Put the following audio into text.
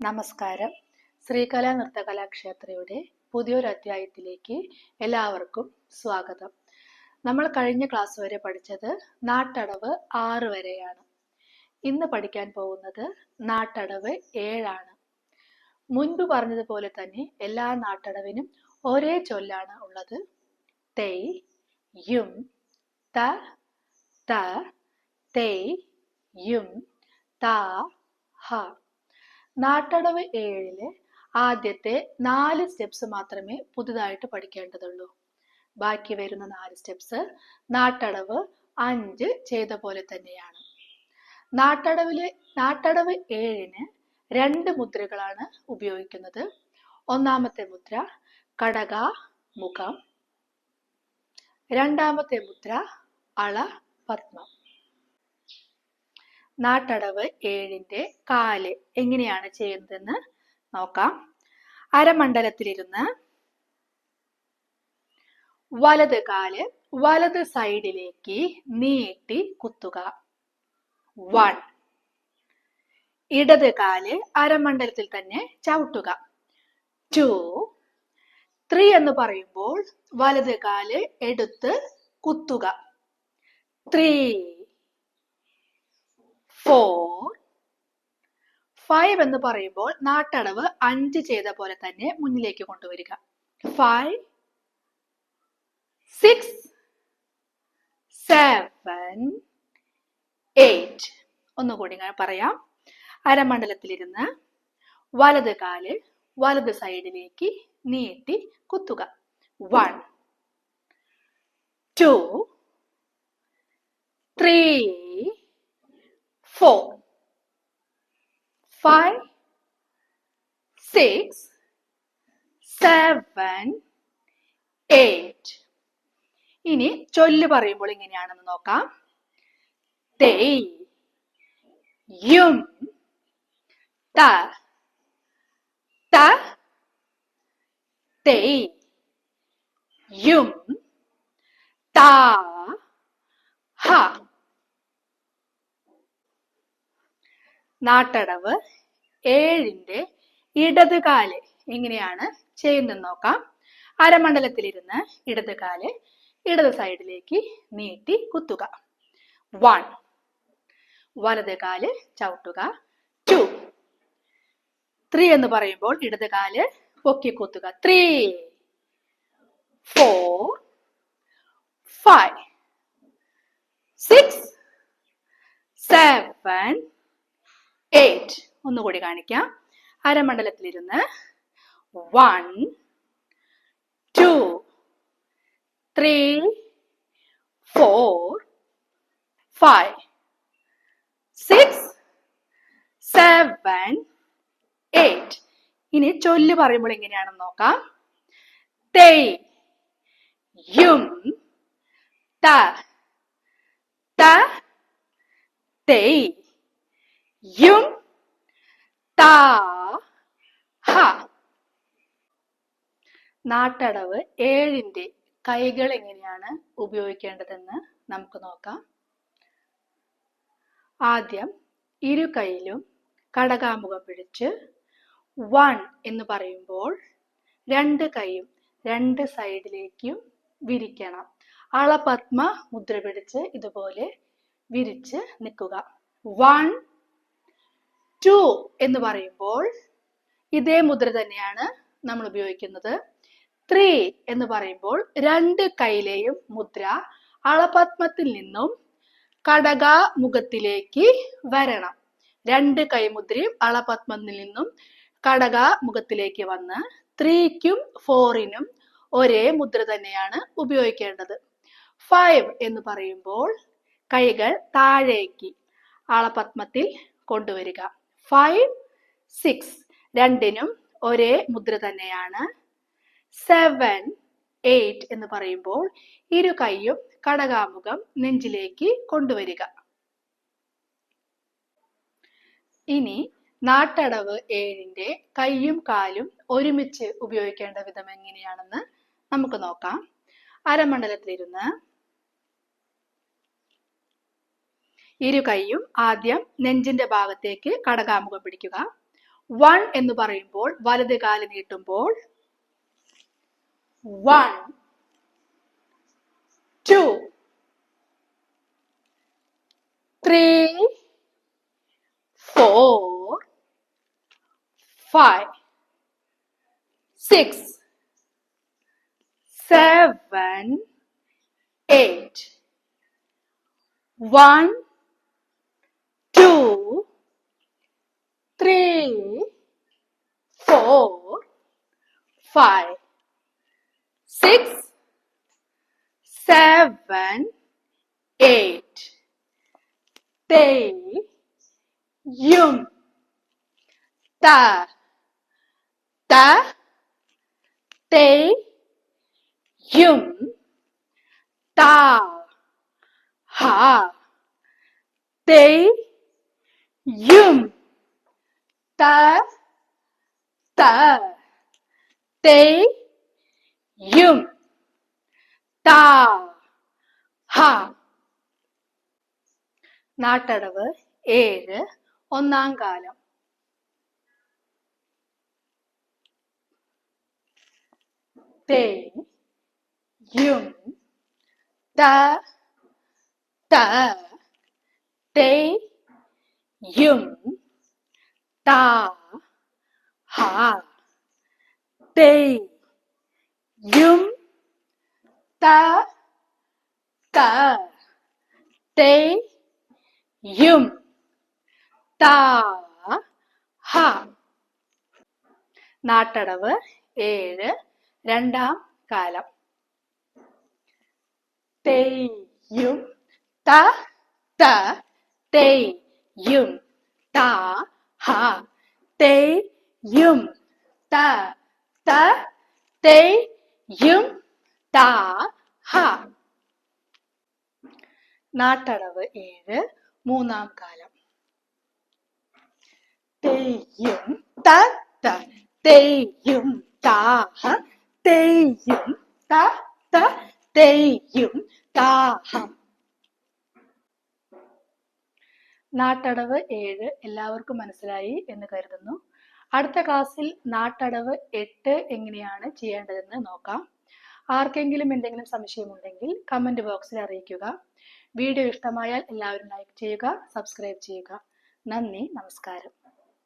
നമസ്കാരം. ശ്രീകലാ നൃത്തകലാക്ഷേത്രയുടെ പുതിയൊരു അധ്യായത്തിലേക്ക് എല്ലാവർക്കും സ്വാഗതം. നമ്മൾ കഴിഞ്ഞ ക്ലാസ് വരെ പഠിച്ചത് നാട്ടടവ് ആറ് വരെയാണ്. ഇന്ന് പഠിക്കാൻ പോകുന്നത് നാട്ടടവ് ഏഴാണ്. മുൻപ് പറഞ്ഞതുപോലെ തന്നെ എല്ലാ നാട്ടടവിനും ഒരേ ചൊല്ലാണ് ഉള്ളത്. തെയ് യും ത ത തെയ് യും ത ഹ. നാട്ടടവ് ഏഴിൽ ആദ്യത്തെ നാല് സ്റ്റെപ്സ് മാത്രമേ പുതുതായിട്ട് പഠിക്കേണ്ടതുള്ളൂ. ബാക്കി വരുന്ന നാല് സ്റ്റെപ്സ് നാട്ടടവ് അഞ്ച് ചെയ്ത പോലെ തന്നെയാണ്. നാട്ടടവിലെ നാട്ടടവ് ഏഴിന് രണ്ട് മുദ്രകളാണ് ഉപയോഗിക്കുന്നത്. ഒന്നാമത്തെ മുദ്ര കടക മുഖം. രണ്ടാമത്തെ മുദ്ര അള പത്മം. നാട്ടടവ് ഏഴിന്റെ കാൽ എങ്ങനെയാണ് ചെയ്യുന്നതെന്ന് നോക്കാം. അരമണ്ഡലത്തിലിരുന്ന് വലത് കാൽ വലത് സൈഡിലേക്ക് നീട്ടി കുത്തുക. വൺ ഇടത് കാൽ അരമണ്ഡലത്തിൽ തന്നെ ചവിട്ടുക. ടു ത്രീ എന്ന് പറയുമ്പോൾ വലത് കാൽ എടുത്ത് കുത്തുക. ത്രീ ഫോർ ഫൈവ് എന്ന് പറയുമ്പോൾ നാട്ടടവ് അഞ്ച് ചെയ്ത പോലെ തന്നെ മുന്നിലേക്ക് കൊണ്ടുവരിക. ഫൈവ് സിക്സ് സെവൻ എയ്റ്റ് ഒന്നുകൂടി ഞാൻ പറയാം. അരമണ്ഡലത്തിലിരുന്ന് വലത് കാൽ വലത് സൈഡിലേക്ക് നീട്ടി കുത്തുക. One two three four, five, six, seven, eight. ഇനി ചൊല്ല് പറയുമ്പോൾ ഇങ്ങനെയാണെന്ന് നോക്കാം തേയ് യും ത ത തേയ് യും താ ഹ നാട്ടടവ് ഏഴിന്റെ ഇടത് കാൽ എങ്ങനെയാണ് ചെയ്യുന്നത് നോക്കാം. അരമണ്ഡലത്തിലിരുന്ന് ഇടത് കാൽ ഇടത് സൈഡിലേക്ക് നീട്ടി കുത്തുക. വൺ വലത് കാൽ ചവിട്ടുക. ടു ത്രീ എന്ന് പറയുമ്പോൾ ഇടത് കാൽ പൊക്കി കുത്തുക. Three four five six seven eight ഒന്നുകൂടി കാണിക്കാം. അരമണ്ഡലത്തിലിരുന്ന് one two three four five six seven eight ഇനി ചൊല്ല് പറയുമ്പോൾ എങ്ങനെയാണെന്ന് നോക്കാം. തേ യും ത ത തേയ് യും താ ഹ. നാട്ടടവ് ഏഴിന്റെ കൈകൾ എങ്ങനെയാണ് ഉപയോഗിക്കേണ്ടതെന്ന് നമുക്ക് നോക്കാം. ആദ്യം ഇരു കൈയിലും കടകാമുഖം പിടിച്ച് വൺ എന്ന് പറയുമ്പോൾ രണ്ട് കൈയും രണ്ട് സൈഡിലേക്കും വിരിക്കണം. അളപത്മ മുദ്ര പിടിച്ച് ഇതുപോലെ വിരിച്ച് നിൽക്കുക. വൺ ടു എന്ന് പറയുമ്പോൾ ഇതേ മുദ്ര തന്നെയാണ് നമ്മൾ ഉപയോഗിക്കുന്നത്. ത്രീ എന്ന് പറയുമ്പോൾ രണ്ട് കൈയിലെയും മുദ്ര അളപത്മത്തിൽ നിന്നും കടകാമുഖത്തിലേക്ക് വരണം. രണ്ട് കൈമുദ്രയും അളപത്മത്തിൽ നിന്നും കടകാമുഖത്തിലേക്ക് വന്ന് ത്രീക്കും ഫോറിനും ഒരേ മുദ്ര തന്നെയാണ് ഉപയോഗിക്കേണ്ടത്. ഫൈവ് എന്ന് പറയുമ്പോൾ കൈകൾ താഴേക്ക് ആളപത്മത്തിൽ കൊണ്ടുവരിക. ഫൈവ് സിക്സ് രണ്ടിനും ഒരേ മുദ്ര തന്നെയാണ്. സെവൻ എയ്റ്റ് എന്ന് പറയുമ്പോൾ ഇരു കൈയും കടകാമുഖം നെഞ്ചിലേക്ക് കൊണ്ടുവരിക. ഇനി നാട്ടടവ് ഏഴിന്റെ കൈയും കാലും ഒരുമിച്ച് ഉപയോഗിക്കേണ്ട വിധം എങ്ങനെയാണെന്ന് നമുക്ക് നോക്കാം. അരമണ്ഡലത്തിലിരുന്ന് ഇരു കൈയും ആദ്യം നെഞ്ചിന്റെ ഭാഗത്തേക്ക് കടകാമുഖം പിടിക്കുക. വൺ എന്ന് പറയുമ്പോൾ വലത് കാൽ നീട്ടുമ്പോൾ one two three four five six seven eight. One, three, four, five, six, seven, eight. Te, yum, ta, ta, te, yum, ta, ha, Te, yum. ത ത തേ യും. താ ഹ. നാട്ടടവ് ഏഴ് ഒന്നാം കാലം. തേ യും. ത ത തേ യും ha te yum യും ത te yum താ ഹ നാട്ടടവ് ഏഴ്. രണ്ടാം കാലം. തെയ്യും ത. തെയ്യും ത. ഹ തെയ്യും ത ത യും. ത ഹ. നാട്ടടവ് ഏഴ് മൂന്നാം കാലം. തെയ്യും ത ത തെയ്യും താഹ തെയ്യും ത ത തെയ്യും താഹം നാട്ടടവ് ഏഴ് എല്ലാവർക്കും മനസ്സിലായി എന്ന് കരുതുന്നു. അടുത്ത ക്ലാസ്സിൽ നാട്ടടവ് എട്ട് എങ്ങനെയാണ് ചെയ്യേണ്ടതെന്ന് നോക്കാം. ആർക്കെങ്കിലും എന്തെങ്കിലും സംശയമുണ്ടെങ്കിൽ കമന്റ് ബോക്സിൽ അറിയിക്കുക. വീഡിയോ ഇഷ്ടമായാൽ എല്ലാവരും ലൈക്ക് ചെയ്യുക സബ്സ്ക്രൈബ് ചെയ്യുക. നന്ദി നമസ്കാരം.